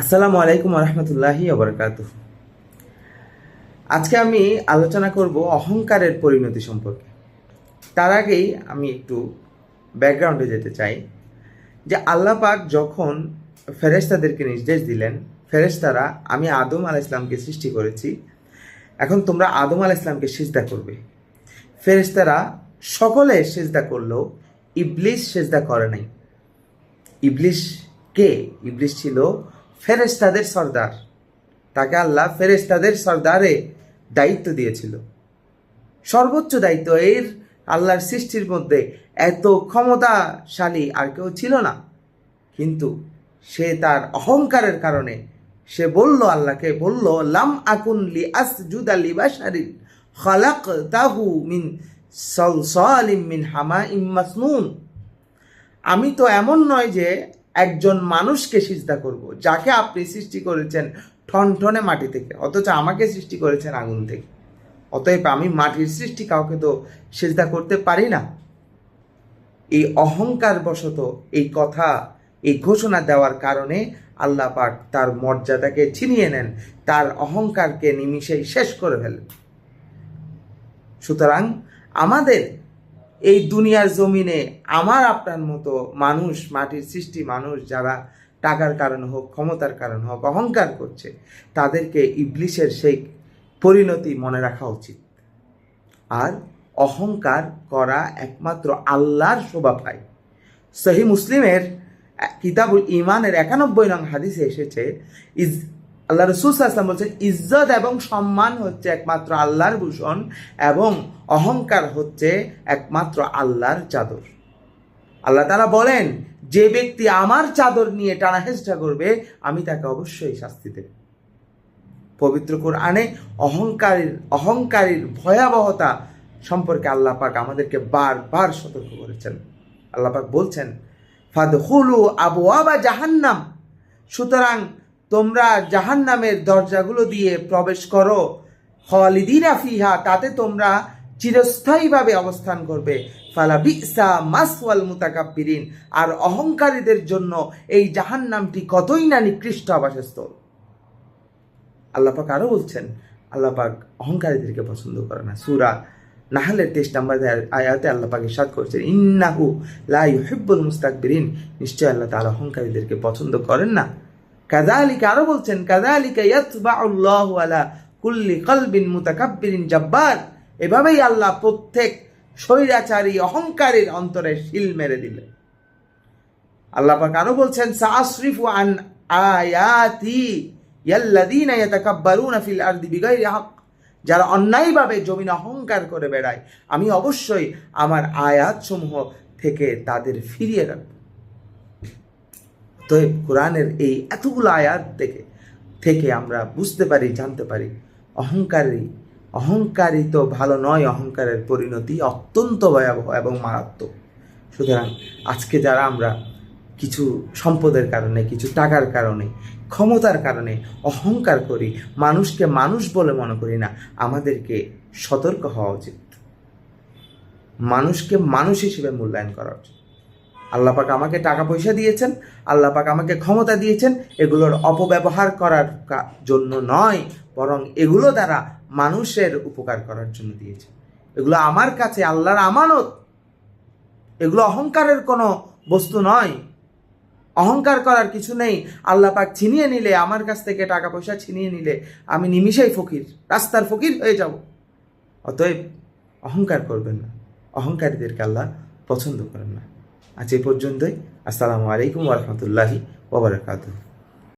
আসসালামু আলাইকুম রহমতুল্লাহি ওবরকাত আজকে আমি আলোচনা করব অহংকারের পরিণতি সম্পর্কে। তার আগেই আমি একটু ব্যাকগ্রাউন্ডে যেতে চাই যে আল্লাহ পাক যখন ফেরেশতাদেরকে নির্দেশ দিলেন, ফেরেশতারা, আমি আদম আল ইসলামকে সৃষ্টি করেছি, এখন তোমরা আদম আল ইসলামকে সিজদা করবে। ফেরেশতারা সকলে সেজদা করলেও ইবলিশ সেজদা করে নাই। ইবলিশ কে? ইবলিশ ছিল ফেরেশতাদের সর্দার। তাকে আল্লাহ ফেরেশতাদের সর্দারে দায়িত্ব দিয়েছিল। সর্বোচ্চ দায়িত্ব এর আল্লাহর সৃষ্টির মধ্যে এত ক্ষমতাশালী আর কেউ ছিল না। কিন্তু সে তার অহংকারের কারণে সে বলল আল্লাহকে, বলল, লাম আকুন লি আসজুদ আলি বাশারিন খালাক তাহু মিন সলসালিম মিন হামা ইম মাসনুন। আমি তো এমন নয় যে একজন মানুষকে সিজদা করব, যাকে আপনি সৃষ্টি করেছেন ঠনঠনে মাটি থেকে, অথচ আমাকে সৃষ্টি করেছেন আগুন থেকে। অতএব আমি মাটির সৃষ্টি কাউকে তো সেজদা করতে পারি না। এই অহংকার বশত এই কথা, এই ঘোষণা দেওয়ার কারণে আল্লাহ পাক তার মর্যাদাকে ছিনিয়ে নেন, তার অহংকারকে নিমিষেই শেষ করে ফেলেন। সুতরাং আমাদের এই দুনিয়ার জমিনে আমার আপনার মতো মানুষ, মাটির সৃষ্টি মানুষ যারা টাকার কারণে হোক, ক্ষমতার কারণে হোক, অহংকার করছে, তাদেরকে ইবলিশের সেই পরিণতি মনে রাখা উচিত। আর অহংকার করা একমাত্র আল্লাহর শোভা পায়। সহি মুসলিমের কিতাবুল ইমানের একানব্বই নং হাদিসে এসেছে, ইজ আল্লাহ রসুল আসলাম বলছেন, ইজ্জত এবং সম্মান হচ্ছে একমাত্র আল্লাহর ভূষণ এবং অহংকার হচ্ছে একমাত্র আল্লাহর চাদর। আল্লাহ তারা বলেন, যে ব্যক্তি আমার চাদর নিয়ে টানাহেচড়া করবে, আমি তাকে অবশ্যই শাস্তি দেব। পবিত্র কোরআনে অহংকারীর অহংকারীর ভয়াবহতা সম্পর্কে আল্লাহ পাক আমাদেরকে বারবার সতর্ক করেছেন। আল্লাহ পাক বলছেন ফাদহুলু আবু আবা জাহান্নাম। সুতরাং তোমরা জাহান্নামের দরজাগুলো দিয়ে প্রবেশ করো। খালিদিনা ফিহা, তাতে তোমরা চিরস্থায়ীভাবে অবস্থান করবে। ফালা বিসা মাসওয়াল মুতাকাব্বিরিন, আর অহংকারীদের জন্য এই জাহান্নামটি কতই না নিকৃষ্ট আবাসস্থল। আল্লাপাক আরও বলছেন আল্লাপাক অহংকারীদেরকে পছন্দ করে না। সুরা নাহলের তেইশ নাম্বার আয়াতে আল্লাপাক ইসাদ করছেন, ইন্নাহু লা ইউহিব্বুল মুস্তাকবিরিন। নিশ্চয় আল্লাহ তাআলা অহংকারীদেরকে পছন্দ করেন না। কাযালিকা আরও বলছেন জাব্বার এভাবেই আল্লাহ প্রত্যেক স্বৈরাচারী অহংকারীর অন্তরে শিল মেরে দিলেন। আল্লাহ আরও বলছেন সাসরিফু আন আয়াতি যারা অন্যায়ভাবে জমিন অহংকার করে বেড়ায়, আমি অবশ্যই আমার আয়াত সমূহ থেকে তাদের ফিরিয়ে রাখব। তো কোরআনের এই এতগুলো আয়াত থেকে থেকে আমরা বুঝতে পারি, জানতে পারি, অহংকারী অহংকারী তো ভালো নয়, অহংকারের পরিণতি অত্যন্ত ভয়াবহ এবং মারাত্মক। সুতরাং আজকে যারা আমরা কিছু সম্পদের কারণে, কিছু টাকার কারণে, ক্ষমতার কারণে অহংকার করি, মানুষকে মানুষ বলে মনে করি না, আমাদেরকে সতর্ক হওয়া উচিত। মানুষকে মানুষ হিসেবে মূল্যায়ন করা উচিত। আল্লাপাক আমাকে টাকা পয়সা দিয়েছেন আল্লাপাক আমাকে ক্ষমতা দিয়েছেন, এগুলোর অপব্যবহার করার জন্য নয়, বরং এগুলো দ্বারা মানুষের উপকার করার জন্য দিয়েছে এগুলো আমার কাছে আল্লাহর আমানত। এগুলো অহংকারের কোনো বস্তু নয়। অহংকার করার কিছু নেই। আল্লাহ পাক ছিনিয়ে নিলে, আমার কাছ থেকে টাকা পয়সা ছিনিয়ে নিলে, আমি নিমিষেই ফকির, রাস্তার ফকির হয়ে যাব। অতএব অহংকার করবেন না। অহংকারীদেরকে আল্লাহ পছন্দ করেন না। আজ এ পর্যন্তই। আসসালামু আলাইকুম ওরহমতুল্লাহি ওবরাকাতুহ